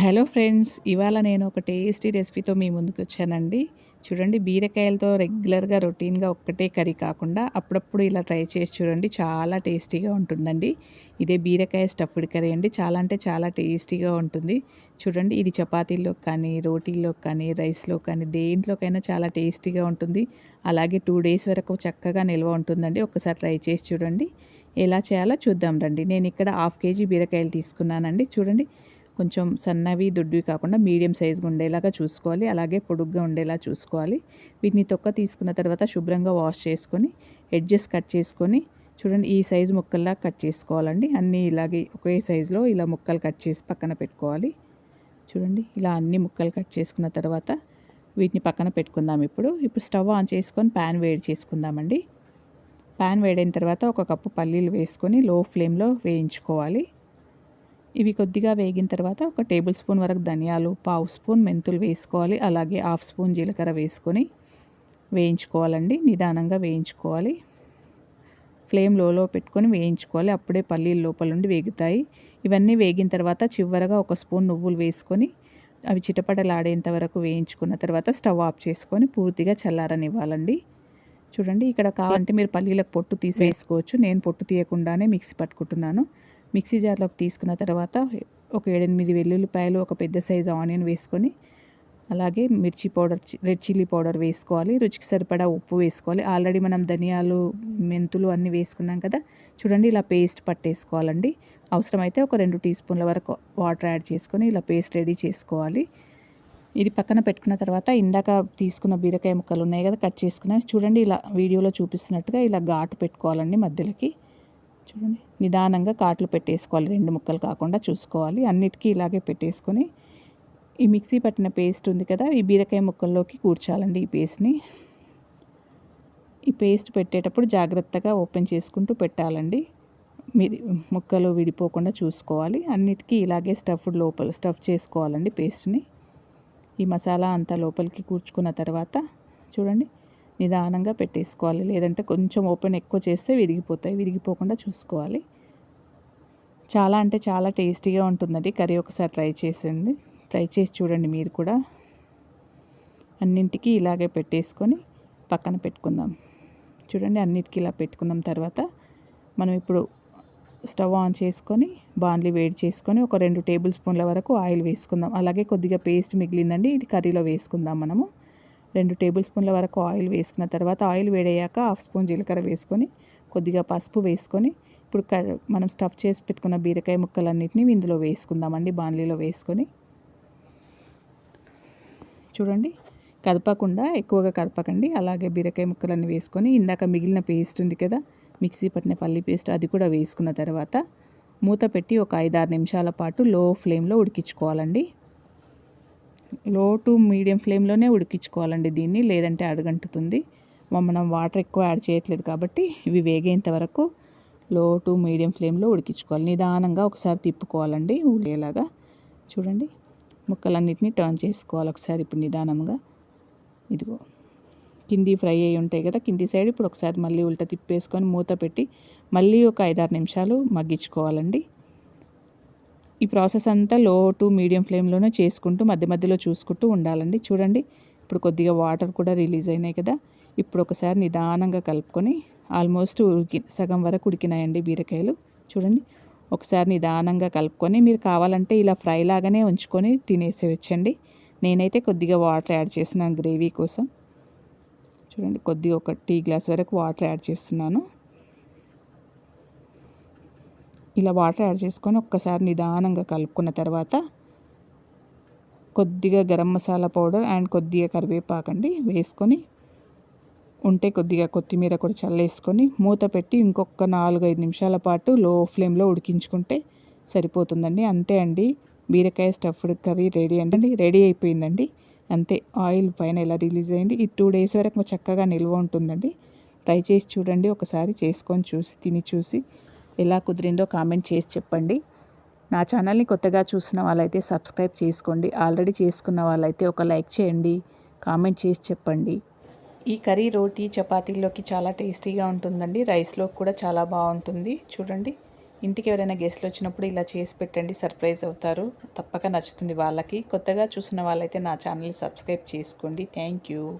Hello friends ఇవాళ నేను ఒక టేస్టీ రెసిపీతో మీ ముందుకు వచ్చానండి. చూడండి బీరకాయలతో రెగ్యులర్గా రొటీన్గా ఒక్కటే కర్రీ కాకుండా అప్పుడప్పుడు ఇలా ట్రై చేసి చూడండి చాలా టేస్టీగా ఉంటుందండి. ఇదే బీరకాయ స్టఫ్డ్ కర్రీ అండి చాలా అంటే చాలా టేస్టీగా ఉంటుంది. చూడండి ఇది చపాతీల్లో కానీ రోటీల్లో కానీ రైస్లో కానీ దేంట్లోకైనా చాలా టేస్టీగా ఉంటుంది. అలాగే టూ డేస్ వరకు చక్కగా నిల్వ ఉంటుందండి. ఒకసారి ట్రై చేసి చూడండి ఎలా చేయాలో చూద్దాం రండి. నేను ఇక్కడ హాఫ్ కేజీ బీరకాయలు తీసుకున్నానండి. చూడండి కొంచెం సన్నవి దొడ్డువి కాకుండా మీడియం సైజుగా ఉండేలాగా చూసుకోవాలి. అలాగే పొడుగ్గా ఉండేలా చూసుకోవాలి. వీటిని తొక్క తీసుకున్న తర్వాత శుభ్రంగా వాష్ చేసుకొని ఎడ్జెస్ కట్ చేసుకొని చూడండి ఈ సైజు ముక్కల్లా కట్ చేసుకోవాలండి. అన్నీ ఇలాగే ఒకే సైజులో ఇలా ముక్కలు కట్ చేసి పక్కన పెట్టుకోవాలి. చూడండి ఇలా అన్ని ముక్కలు కట్ చేసుకున్న తర్వాత వీటిని పక్కన పెట్టుకుందాం ఇప్పుడు. ఇప్పుడు స్టవ్ ఆన్ చేసుకొని ప్యాన్ వేడి చేసుకుందామండి. ప్యాన్ వేడైన తర్వాత ఒక కప్పు పల్లీలు వేసుకొని లో ఫ్లేమ్లో వేయించుకోవాలి. ఇవి కొద్దిగా వేగిన తర్వాత ఒక టేబుల్ స్పూన్ వరకు ధనియాలు పావు స్పూన్ మెంతులు వేసుకోవాలి. అలాగే హాఫ్ స్పూన్ జీలకర్ర వేసుకొని వేయించుకోవాలండి. నిదానంగా వేయించుకోవాలి. ఫ్లేమ్ లోలో పెట్టుకొని వేయించుకోవాలి. అప్పుడే పల్లీలు లోపల నుండి వేగుతాయి. ఇవన్నీ వేగిన తర్వాత చివరగా ఒక స్పూన్ నువ్వులు వేసుకొని అవి చిటపటలాడేంత వరకు వేయించుకున్న తర్వాత స్టవ్ ఆఫ్ చేసుకొని పూర్తిగా చల్లారనివ్వాలండి. చూడండి ఇక్కడ కావాలంటే మీరు పల్లీలకు పొట్టు తీసేసుకోవచ్చు. నేను పొట్టు తీయకుండానే మిక్సీ పట్టుకుంటున్నాను. మిక్సీ జార్లోకి తీసుకున్న తర్వాత ఒక ఏడెనిమిది వెల్లుల్లిపాయలు ఒక పెద్ద సైజు ఆనియన్ వేసుకొని అలాగే మిర్చి పౌడర్ రెడ్ చిల్లీ పౌడర్ వేసుకోవాలి. రుచికి సరిపడా ఉప్పు వేసుకోవాలి. ఆల్రెడీ మనం ధనియాలు మెంతులు అన్నీ వేసుకున్నాం కదా చూడండి ఇలా పేస్ట్ పట్టేసుకోవాలండి. అవసరమైతే ఒక రెండు టీ స్పూన్ల వరకు వాటర్ యాడ్ చేసుకొని ఇలా పేస్ట్ రెడీ చేసుకోవాలి. ఇది పక్కన పెట్టుకున్న తర్వాత ఇందాక తీసుకున్న బీరకాయ ముక్కలు ఉన్నాయి కదా కట్ చేసుకున్న చూడండి ఇలా వీడియోలో చూపిస్తున్నట్టుగా ఇలా ఘాటు పెట్టుకోవాలండి మధ్యలోకి. చూడండి. నిదానంగా కాట్లు పెట్టేసుకోవాలి. రెండు ముక్కలు కాకుండా చూసుకోవాలి. అన్నిటికీ ఇలాగే పెట్టేసుకొని ఈ మిక్సీ పట్టిన పేస్ట్ ఉంది కదా ఈ బీరకాయ ముక్కల్లోకి కూర్చాలండి ఈ పేస్ట్ని. ఈ పేస్ట్ పెట్టేటప్పుడు జాగ్రత్తగా ఓపెన్ చేసుకుంటూ పెట్టాలండి. మీరు ముక్కలు విడిపోకుండా చూసుకోవాలి. అన్నిటికీ ఇలాగే స్టఫ్డ్ లోపల స్టఫ్ చేసుకోవాలండి పేస్ట్ని. ఈ మసాలా అంతా లోపలికి కూర్చుకున్న తర్వాత చూడండి. నిదానంగా పెట్టేసుకోవాలి. లేదంటే కొంచెం ఓపెన్ ఎక్కువ చేస్తే విరిగిపోతాయి. విరిగిపోకుండా చూసుకోవాలి. చాలా అంటే చాలా టేస్టీగా ఉంటుందండి. కర్రీ ఒకసారి ట్రై చేసండి ట్రై చేసి చూడండి మీరు కూడా. అన్నింటికి ఇలాగే పెట్టేసుకొని పక్కన పెట్టుకుందాం. చూడండి అన్నిటికీ ఇలా పెట్టుకున్నాం తర్వాత మనం ఇప్పుడు స్టవ్ ఆన్ చేసుకొని బాండ్లీ వేడి చేసుకొని ఒక రెండు టేబుల్ స్పూన్ల వరకు ఆయిల్ వేసుకుందాం. అలాగే కొద్దిగా పేస్ట్ మిగిలిందండి. ఇది కర్రీలో వేసుకుందాం మనము. రెండు టేబుల్ స్పూన్ల వరకు ఆయిల్ వేసుకున్న తర్వాత ఆయిల్ వేడయ్యాక హాఫ్ స్పూన్ జీలకర్ర వేసుకొని కొద్దిగా పసుపు వేసుకొని ఇప్పుడు మనం స్టఫ్ చేసి పెట్టుకున్న బీరకాయ ముక్కలన్నింటినీ ఇందులో వేసుకుందామండి బాణలీలో వేసుకొని. చూడండి కదపకుండా ఎక్కువగా కదపకండి అలాగే బీరకాయ ముక్కలన్నీ వేసుకొని ఇందాక మిగిలిన పేస్ట్ ఉంది కదా మిక్సీ పట్టిన పల్లి పేస్ట్ అది కూడా వేసుకున్న తర్వాత మూత పెట్టి ఒక ఐదారు నిమిషాల పాటు లో ఫ్లేమ్లో ఉడికించుకోవాలండి. లో టు మీడియం ఫ్లేమ్లోనే ఉడికించుకోవాలండి దీన్ని లేదంటే అడుగంటుతుంది. మనం వాటర్ ఎక్కువ యాడ్ చేయట్లేదు కాబట్టి ఇవి వేగేంత వరకు లో టు మీడియం ఫ్లేమ్లో ఉడికించుకోవాలి. నిదానంగా ఒకసారి తిప్పుకోవాలండి ఉడేలాగా చూడండి ముక్కలన్నిటిని టర్న్ చేసుకోవాలి ఒకసారి ఇప్పుడు నిదానంగా. ఇదిగో కింది ఫ్రై అయ్యి ఉంటాయి కదా కింది సైడ్ ఇప్పుడు ఒకసారి మళ్ళీ ఉల్ట తిప్పేసుకొని మూత పెట్టి మళ్ళీ ఒక ఐదారు నిమిషాలు మగ్గించుకోవాలండి. ఈ ప్రాసెస్ అంతా లో టు మీడియం ఫ్లేమ్లోనే చేసుకుంటూ మధ్య మధ్యలో చూసుకుంటూ ఉండాలండి. చూడండి ఇప్పుడు కొద్దిగా వాటర్ కూడా రిలీజ్ అయినాయి కదా. ఇప్పుడు ఒకసారి నిదానంగా కలుపుకొని ఆల్మోస్ట్ ఉడికి సగం వరకు ఉడికినాయండి బీరకాయలు. చూడండి ఒకసారి నిదానంగా కలుపుకొని మీరు కావాలంటే ఇలా ఫ్రై లాగానే ఉంచుకొని తినేసేవచ్చండి నేనైతే కొద్దిగా వాటర్ యాడ్ చేసిన గ్రేవీ కోసం. చూడండి కొద్దిగా ఒక టీ గ్లాస్ వరకు వాటర్ యాడ్ చేస్తున్నాను. ఇలా వాటర్ యాడ్ చేసుకొని ఒక్కసారి నిదానంగా కలుపుకున్న తర్వాత కొద్దిగా గరం మసాలా పౌడర్ అండ్ కొద్దిగా కరివేపాకండి వేసుకొని ఉంటే కొద్దిగా కొత్తిమీర కూడా చల్లేసుకొని మూత పెట్టి ఇంకొక నాలుగైదు నిమిషాల పాటు లో ఫ్లేమ్లో ఉడికించుకుంటే సరిపోతుందండి. అంతే అండి. బీరకాయ స్టఫ్డ్ కర్రీ రెడీ అండి రెడీ అయిపోయిందండి. అంతే ఆయిల్ పైన ఎలా రిలీజ్ అయింది. ఈ టూ డేస్ వరకు చక్కగా నిల్వ ఉంటుందండి. ట్రై చేసి చూడండి. ఒకసారి చేసుకొని చూసి తిని చూసి ఎలా కుదిరిందో కామెంట్ చేసి చెప్పండి. నా ఛానల్ని కొత్తగా చూసిన వాళ్ళైతే సబ్స్క్రైబ్ చేసుకోండి. ఆల్రెడీ చేసుకున్న వాళ్ళైతే ఒక లైక్ చేయండి కామెంట్ చేసి చెప్పండి. ఈ కర్రీ రోటీ చపాతీలోకి చాలా టేస్టీగా ఉంటుందండి. రైస్లో కూడా చాలా బాగుంటుంది. చూడండి ఇంటికి ఎవరైనా గెస్ట్లు వచ్చినప్పుడు ఇలా చేసి పెట్టండి సర్ప్రైజ్ అవుతారు. తప్పక నచ్చుతుంది వాళ్ళకి. కొత్తగా చూసిన వాళ్ళైతే నా ఛానల్ సబ్స్క్రైబ్ చేసుకోండి. Thank you.